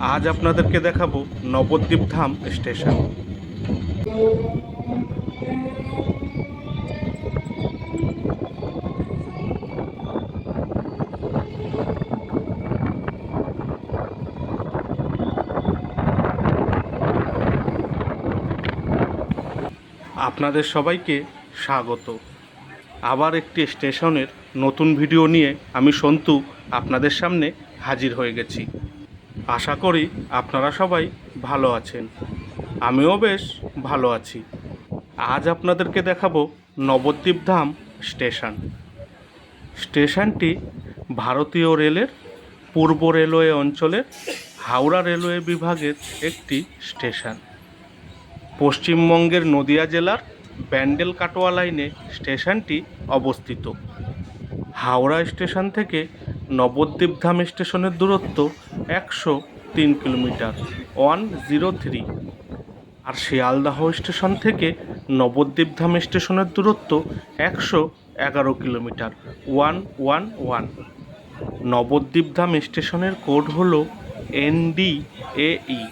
আজ আপনাদেরকে দেখাবো নবদ্বীপ ধাম স্টেশন। আপনাদের সবাইকে স্বাগত। আবার একটি স্টেশনের নতুন ভিডিও নিয়ে আমি সন্তু আপনাদের সামনে হাজির হয়ে গেছি। আশা করি আপনারা সবাই ভালো আছেন। আমিও বেশ ভালো আছি। আজ আপনাদেরকে দেখাবো নবদ্বীপ ধাম স্টেশন। স্টেশনটি ভারতীয় রেলের পূর্ব রেলওয়ে অঞ্চলের হাওড়া রেলওয়ে বিভাগের একটি স্টেশন। পশ্চিমবঙ্গের নদিয়া জেলার ব্যান্ডেল কাটোয়া লাইনে স্টেশনটি অবস্থিত। হাওড়া স্টেশন থেকে নবদ্বীপ ধাম স্টেশনের দূরত্ব একশো তিন কিলোমিটার ওয়ান জিরো থ্রি আর শিয়ালদাহ স্টেশন থেকে নবদ্বীপ ধাম স্টেশনের দূরত্ব একশো এগারো kilometre one one one Nabadwip Dham স্টেশনের কোড হল এনডিএই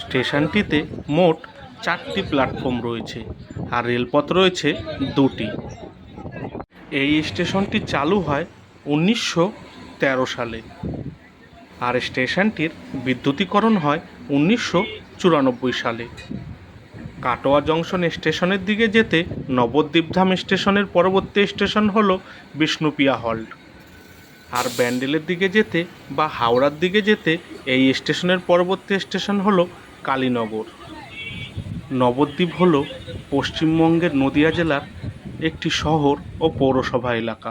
স্টেশনটিতে মোট চারটি প্ল্যাটফর্ম রয়েছে আর রেলপথ রয়েছে দুটি। এই স্টেশনটি চালু হয় উনিশশো তেরো সালে। আর স্টেশনটির বিদ্যুতীকরণ হয় উনিশশো চুরানব্বই সালে। কাটোয়া জংশন স্টেশনের দিকে যেতে নবদ্বীপধাম স্টেশনের পরবর্তী স্টেশন হলো বিষ্ণুপিয়া হল্ট। আর ব্যান্ডেলের দিকে যেতে বা হাওড়ার দিকে যেতে এই স্টেশনের পরবর্তী স্টেশন হলো কালীনগর। নবদ্বীপ হল পশ্চিমবঙ্গের নদিয়া জেলার একটি শহর ও পৌরসভা এলাকা।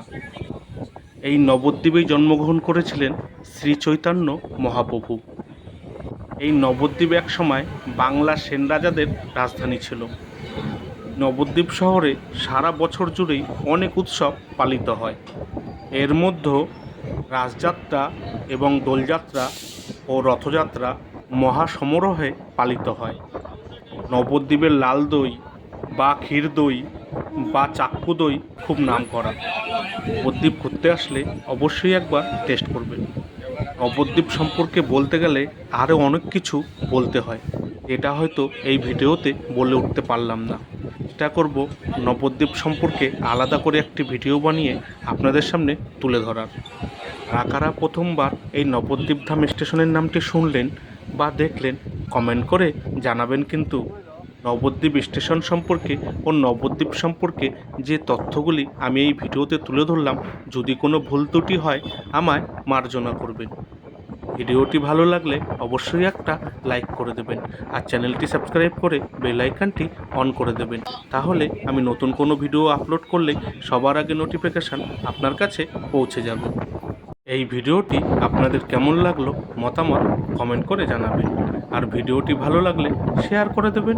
এই নবদ্বীপেই জন্মগ্রহণ করেছিলেন শ্রী চৈতন্য মহাপ্রভু। এই নবদ্বীপ এক সময় বাংলার সেন রাজাদের রাজধানী ছিল। নবদ্বীপ শহরে সারা বছর জুড়েই অনেক উৎসব পালিত হয়। এর মধ্যে রাসযাত্রা এবং দোলযাত্রা ও রথযাত্রা মহাসমারোহে পালিত হয়। নবদ্বীপের লাল দই বা ক্ষীর দই বা চাক্কু দই খুব নাম করা নবদ্বীপ ঘুরতে আসলে অবশ্যই একবার টেস্ট করবেন। নবদ্বীপ সম্পর্কে বলতে গেলে আরও অনেক কিছু বলতে হয়। এটা হয়তো এই ভিডিওতে বলে উঠতে পারলাম না। চেষ্টা করব নবদ্বীপ সম্পর্কে আলাদা করে একটি ভিডিও বানিয়ে আপনাদের সামনে তুলে ধরার। কারা প্রথমবার এই নবদ্বীপ ধাম স্টেশনের নামটি শুনলেন বা দেখলেন, কমেন্ট করে জানাবেন কিন্তু নবদ্বীপ স্টেশন সম্পর্কে ও নবদ্বীপ সম্পর্কে যে তথ্যগুলি আমি এই ভিডিওতে তুলে ধরলাম, যদি কোনো ভুল ত্রুটি হয়, আমায় মার্জনা করবেন। ভিডিওটি ভালো লাগলে অবশ্যই একটা লাইক করে দেবেন আর চ্যানেলটি সাবস্ক্রাইব করে বেল আইকনটি অন করে দেবেন। তাহলে আমি নতুন কোনো ভিডিও আপলোড করলে সবার আগে নোটিফিকেশান আপনার কাছে পৌঁছে যাবে। এই ভিডিওটি আপনাদের কেমন লাগল মতামত কমেন্ট করে জানাবেন। আর ভিডিওটি ভালো লাগলে শেয়ার করে দেবেন।